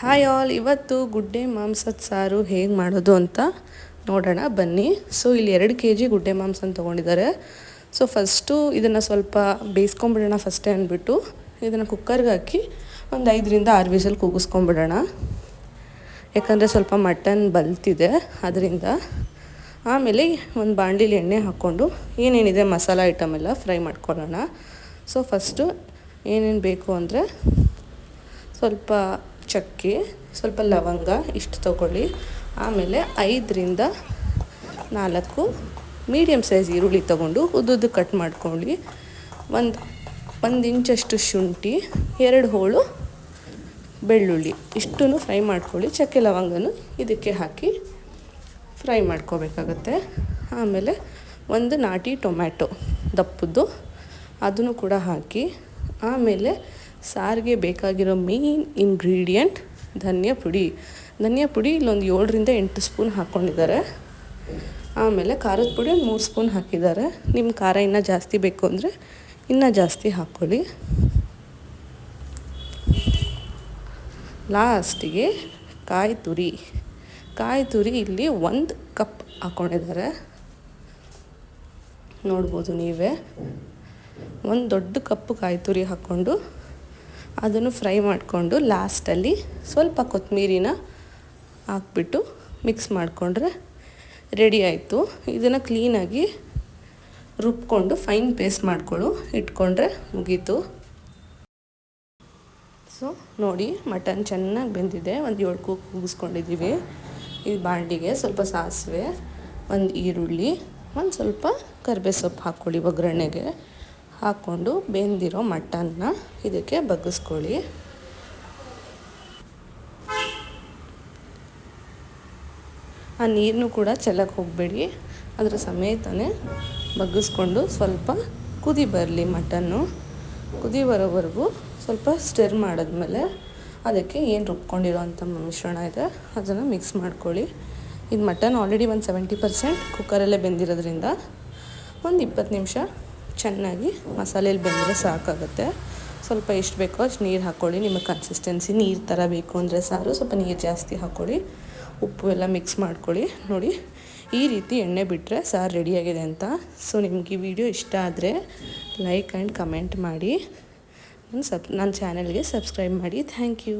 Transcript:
Hi all ಇವತ್ತು ಗುಡ್ಡೆ ಮಾಂಸದ ಸಾರು ಹೇಗೆ ಮಾಡೋದು ಅಂತ ನೋಡೋಣ, ಬನ್ನಿ. ಸೊ ಇಲ್ಲಿ ಎರಡು ಕೆ ಜಿ ಗುಡ್ಡೆ ಮಾಂಸನ ತೊಗೊಂಡಿದ್ದಾರೆ. ಸೊ ಫಸ್ಟು ಇದನ್ನು ಸ್ವಲ್ಪ ಬೇಯಿಸ್ಕೊಂಬಿಡೋಣ ಫಸ್ಟೇ ಅಂದ್ಬಿಟ್ಟು. ಇದನ್ನು ಕುಕ್ಕರ್ಗೆ ಹಾಕಿ ಒಂದು ಐದರಿಂದ ಆರು ವಿಸಲ್ ಕೂಗಿಸ್ಕೊಂಬಿಡೋಣ. ಯಾಕಂದರೆ ಸ್ವಲ್ಪ ಮಟನ್ ಬಲ್ತಿದೆ, ಅದರಿಂದ. ಆಮೇಲೆ ಒಂದು ಬಾಂಡೀಲಿ ಎಣ್ಣೆ ಹಾಕ್ಕೊಂಡು ಏನೇನಿದೆ ಮಸಾಲ ಐಟಮ್ ಎಲ್ಲ ಫ್ರೈ ಮಾಡ್ಕೊಳ್ಳೋಣ. ಸೊ ಫಸ್ಟು ಏನೇನು ಬೇಕು ಅಂದರೆ ಸ್ವಲ್ಪ ಚಕ್ಕೆ, ಸ್ವಲ್ಪ ಲವಂಗ ಇಷ್ಟು ತಗೊಳ್ಳಿ. ಆಮೇಲೆ ಐದರಿಂದ ನಾಲ್ಕು ಮೀಡಿಯಮ್ ಸೈಜ್ ಈರುಳ್ಳಿ ತಗೊಂಡು ಉದ್ದುದ್ದು ಕಟ್ ಮಾಡ್ಕೊಳ್ಳಿ. ಒಂದು ಒಂದು ಇಂಚಷ್ಟು ಶುಂಠಿ, ಎರಡು ಹೋಳು ಬೆಳ್ಳುಳ್ಳಿ ಇಷ್ಟನ್ನು ಫ್ರೈ ಮಾಡ್ಕೊಳ್ಳಿ. ಚಕ್ಕೆ, ಲವಂಗನು ಇದಕ್ಕೆ ಹಾಕಿ ಫ್ರೈ ಮಾಡ್ಕೋಬೇಕಾಗತ್ತೆ. ಆಮೇಲೆ ಒಂದು ನಾಟಿ ಟೊಮ್ಯಾಟೊ ದಪ್ಪದ್ದು ಅದನ್ನು ಕೂಡ ಹಾಕಿ, ಆಮೇಲೆ ಸಾರಿಗೆ ಬೇಕಾಗಿರೋ ಮೇನ್ ಇಂಗ್ರೀಡಿಯೆಂಟ್ ಧನಿಯಾ ಪುಡಿ. ಧನಿಯಾ ಪುಡಿ ಇಲ್ಲೊಂದು ಏಳರಿಂದ ಎಂಟು ಸ್ಪೂನ್ ಹಾಕ್ಕೊಂಡಿದ್ದಾರೆ ಆಮೇಲೆ ಖಾರದ ಪುಡಿ ಒಂದು ಮೂರು ಸ್ಪೂನ್ ಹಾಕಿದ್ದಾರೆ. ನಿಮ್ಮ ಖಾರ ಇನ್ನೂ ಜಾಸ್ತಿ ಬೇಕು ಅಂದರೆ ಇನ್ನೂ ಜಾಸ್ತಿ ಹಾಕ್ಕೊಳ್ಳಿ ಲಾಸ್ಟಿಗೆ ಕಾಯಿ ತುರಿ. ಕಾಯಿ ತುರಿ ಇಲ್ಲಿ ಒಂದು ಕಪ್ ಹಾಕ್ಕೊಂಡಿದ್ದಾರೆ ನೋಡ್ಬೋದು ನೀವೇ. ಒಂದು ದೊಡ್ಡ ಕಪ್ಪು ಕಾಯಿ ತುರಿ ಹಾಕ್ಕೊಂಡು ಅದನ್ನು ಫ್ರೈ ಮಾಡಿಕೊಂಡು ಲಾಸ್ಟಲ್ಲಿ ಸ್ವಲ್ಪ ಕೊತ್ತಂಬರಿನ ಹಾಕ್ಬಿಟ್ಟು ಮಿಕ್ಸ್ ಮಾಡಿಕೊಂಡ್ರೆ ರೆಡಿ ಆಯಿತು. ಇದನ್ನು ಕ್ಲೀನಾಗಿ ರುಬ್ಕೊಂಡು ಫೈನ್ ಪೇಸ್ಟ್ ಮಾಡಿಕೊಳ್ಳು ಇಟ್ಕೊಂಡ್ರೆ ಮುಗೀತು. ಸೊ ನೋಡಿ, ಮಟನ್ ಚೆನ್ನಾಗಿ ಬೆಂದಿದೆ. ಒಂದು ಏಳು ಕೂಗು ಕೂಗಿಸ್ಕೊಂಡಿದ್ದೀವಿ ಈ ಬಾಂಡಿಗೆ ಸ್ವಲ್ಪ ಸಾಸಿವೆ, ಒಂದು ಈರುಳ್ಳಿ, ಒಂದು ಸ್ವಲ್ಪ ಕರಿಬೇ ಸೊಪ್ಪು ಹಾಕ್ಕೊಳ್ಳಿ ಒಗ್ಗರಣೆಗೆ. ಹಾಕ್ಕೊಂಡು ಬೆಂದಿರೋ ಮಟನ್ನ ಇದಕ್ಕೆ ಬಗ್ಗಿಸ್ಕೊಳ್ಳಿ. ಆ ನೀರನ್ನು ಕೂಡ ಚೆಲ್ಲಕ್ಕೆ ಹೋಗಬೇಡಿ. ಅದರ ಸಮೇತನೇ ಬಗ್ಗಿಸ್ಕೊಂಡು ಸ್ವಲ್ಪ ಕುದಿ ಬರಲಿ ಮಟನ್ನು. ಕುದಿ ಬರೋವರೆಗೂ ಸ್ವಲ್ಪ ಸ್ಟಿರ್ ಮಾಡಿದ್ಮೇಲೆ ಅದಕ್ಕೆ ಏನು ರುಬ್ಕೊಂಡಿರೋ ಅಂಥ ಮಿಶ್ರಣ ಇದೆ, ಅದನ್ನು ಮಿಕ್ಸ್ ಮಾಡ್ಕೊಳ್ಳಿ. ಇದು ಮಟನ್ ಆಲ್ರೆಡಿ ಒಂದು ಸೆವೆಂಟಿ ಪರ್ಸೆಂಟ್ ಕುಕ್ಕರಲ್ಲೇ ಬೆಂದಿರೋದ್ರಿಂದ ಒಂದು ಇಪ್ಪತ್ತು ನಿಮಿಷ ಚೆನ್ನಾಗಿ ಮಸಾಲೆಯಲ್ಲಿ ಬೆಂದರೆ ಸಾಕಾಗುತ್ತೆ. ಸ್ವಲ್ಪ ಎಷ್ಟು ಬೇಕೋ ಅಷ್ಟು ನೀರು ಹಾಕ್ಕೊಳ್ಳಿ ನಿಮಗೆ ಕನ್ಸಿಸ್ಟೆನ್ಸಿ ನೀರು ಥರ ಬೇಕು ಅಂದರೆ ಸಾರು. ಸ್ವಲ್ಪ ನೀರು ಜಾಸ್ತಿ ಹಾಕ್ಕೊಳ್ಳಿ ಉಪ್ಪು ಎಲ್ಲ ಮಿಕ್ಸ್ ಮಾಡ್ಕೊಳ್ಳಿ. ನೋಡಿ, ಈ ರೀತಿ ಎಣ್ಣೆ ಬಿಟ್ಟರೆ ಸಾರು ರೆಡಿಯಾಗಿದೆ ಅಂತ. ಸೊ ನಿಮ್ಗೆ ಈ ವಿಡಿಯೋ ಇಷ್ಟ ಆದರೆ ಲೈಕ್ ಆ್ಯಂಡ್ ಕಮೆಂಟ್ ಮಾಡಿ. ನನ್ನ ಸಬ್ ನನ್ನ ಚಾನಲ್ಗೆ ಸಬ್ಸ್ಕ್ರೈಬ್ ಮಾಡಿ. Thank you